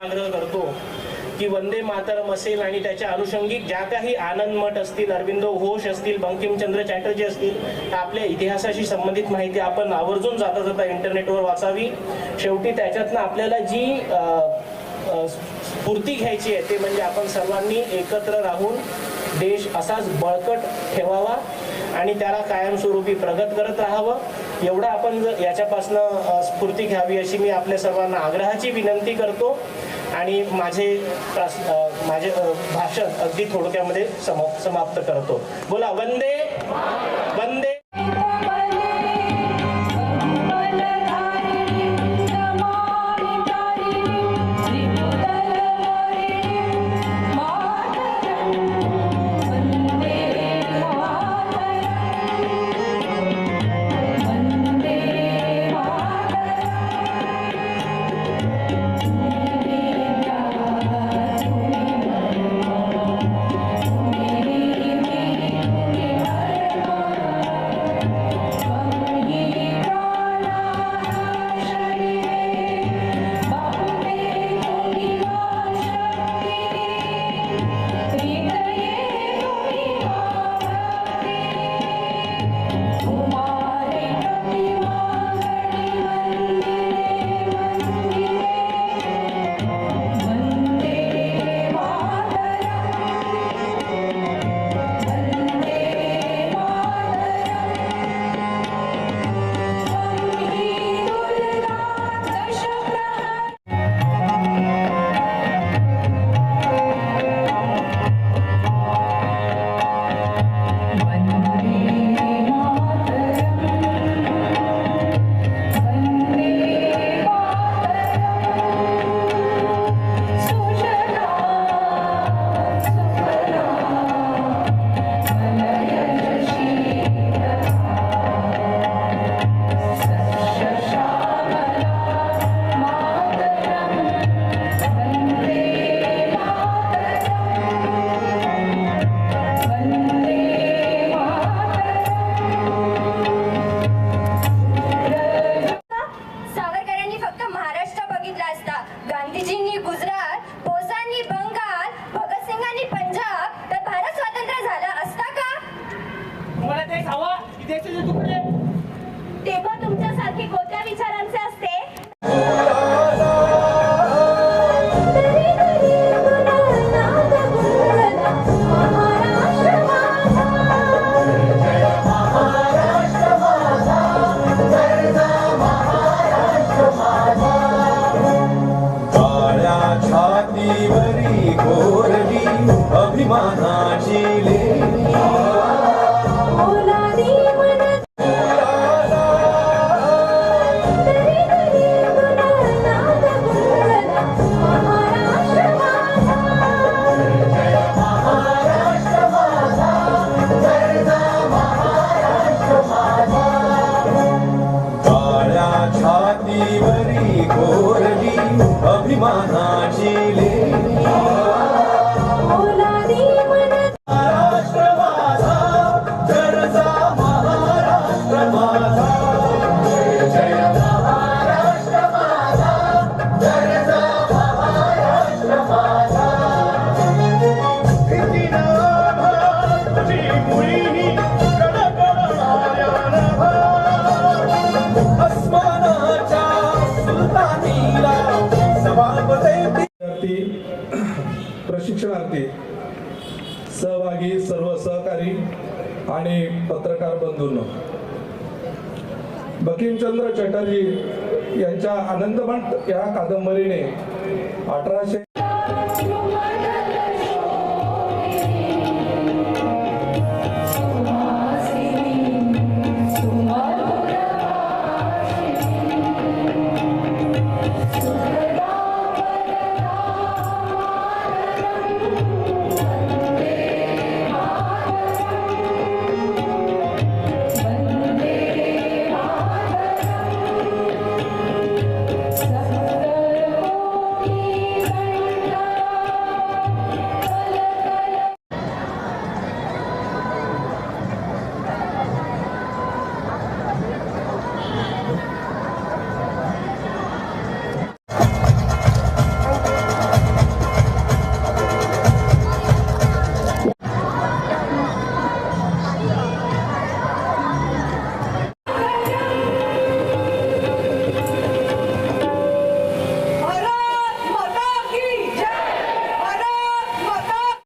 आग्रह करतो की वंदे मातरम असेल आणि त्याच्या अनुषंगिक ज्या काही आनंद मठ असतील अरविंदो घोष असतील बंकिमचंद्र चॅटर्जी असतील आपल्या इतिहासाशी संबंधित माहिती आपण आवर्जून जाता जाता इंटरनेटवर वाचावी. शेवटी त्याच्यातनं आपल्याला जी स्फूर्ती घ्यायची आहे ते म्हणजे आपण सर्वांनी एकत्र राहून देश असाच बळकट ठेवावा आणि त्याला कायमस्वरूपी प्रगत करत राहावं. एवढं आपण जर याच्यापासनं स्फूर्ती घ्यावी अशी मी आपल्या सर्वांना आग्रहाची विनंती करतो. आणि माझे माझे भाषण अगदी थोडक्यामध्ये समाप्त करतो. बोला वंदे वंदे गांधीजींनी गुजरात बोसांनी बंगाल भगतसिंगांनी पंजाब तर भारत स्वातंत्र्य झाला असता का? तुम्हाला ते हवा देशाचे तुकडे छातीवरी कोरडी अभिमानाची छातीवरी कोरडी अभिमानाची लेणी प्रशिक्षणार्थी सहभागी सर्व सहकारी आणि पत्रकार बंधूंनो बकिमचंद्र चटर्जी यांच्या आनंदमठ या कादंबरीने अठराशे